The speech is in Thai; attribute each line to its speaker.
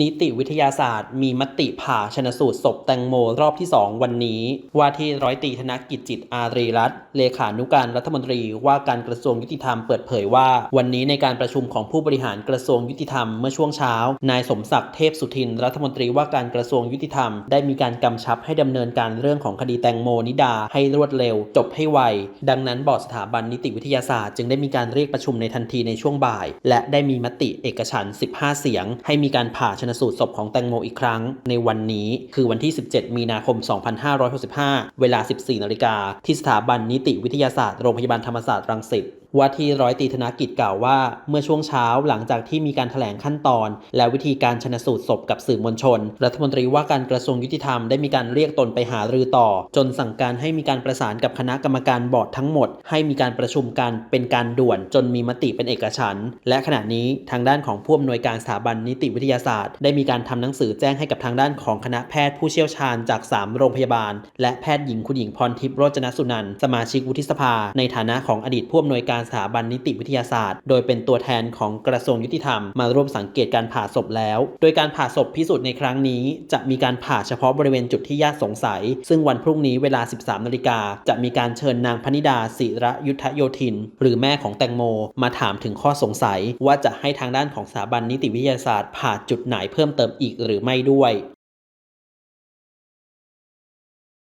Speaker 1: นิติวิทยาศาสตร์มีมติผ่าชนสูตรศพแตงโมรอบที่ 2 วันนี้ ว่าที่ร้อยตรีธนกิจจิตอารีรัตน์เลขานุการรัฐมนตรีว่าการกระทรวงยุติธรรมเปิดเผยว่า วันนี้ในการประชุมของผู้บริหารกระทรวงยุติธรรมเมื่อช่วงเช้า นายสมศักดิ์เทพสุทิน รัฐมนตรีว่าการกระทรวงยุติธรรมได้มีการกำชับให้ดำเนินการเรื่องของคดีแตงโมนิดาให้รวดเร็ว จบให้ไวดังนั้นบอร์ดสถาบันนิติวิทยาศาสตร์จึงได้มีการเรียกประชุมในทันทีในช่วงบ่าย และได้มีมติเอกฉันท์15 เสียง ให้มีการผ่าชนสูตรศพของแตงโมอีกครั้ง ในวันนี้คือวันที่ 17 มีนาคม 2565 เวลา 14 นาฬิกาที่สถาบันนิติวิทยาศาสตร์โรงพยาบาลธรรมศาสตร์รังสิต ว่าที่ร้อยตีธนกิจกล่าวว่า เมื่อช่วงเช้าหลังจากที่มีการถแถลงขั้นตอน และวิธีการชนสูตรศพกับสื่อมวลชน รัฐมนตรีว่าการกระทรวงยุติธรรมได้มีการเรียกตนไปหารือต่อ จนสั่งการให้มีการประสานกับคณะกรรมการบอร์ดทั้งหมด ให้มีการประชุมกันเป็นการด่วน จนมีมติเป็นเอกฉันท์และขณะนี้ทางด้านของผู้อำนวยการสถาบันนิติวิทยาศาสตร์ ได้มีการทำหนังสือแจ้งให้กับทางด้านของคณะแพทย์ผู้เชี่ยวชาญจาก 3 โรงพยาบาล และแพทย์หญิงคุณหญิงพรทิพย์โรจนสุนันสมาชิกวุฒิสภา ในฐานะของอดีตผู้อำนวยการการสถาบันนิติวิทยาศาสตร์ โดยเป็นตัวแทนของกระทรวงยุติธรรม มาร่วมสังเกตการผ่าศพแล้ว โดยการผ่าศพพิสูจน์ในครั้งนี้ จะมีการผ่าเฉพาะบริเวณจุดที่ญาติสงสัย ซึ่งวันพรุ่งนี้เวลา 13นาฬิกาจะมีการเชิญนางพนิดาศิระยุทธโยธิน หรือแม่ของแตงโม มาถามถึงข้อสงสัย ว่าจะให้ทางด้านของสถาบันนิติวิทยาศาสตร์ผ่าจุดไหนเพิ่มเติมอีกหรือไม่ด้วย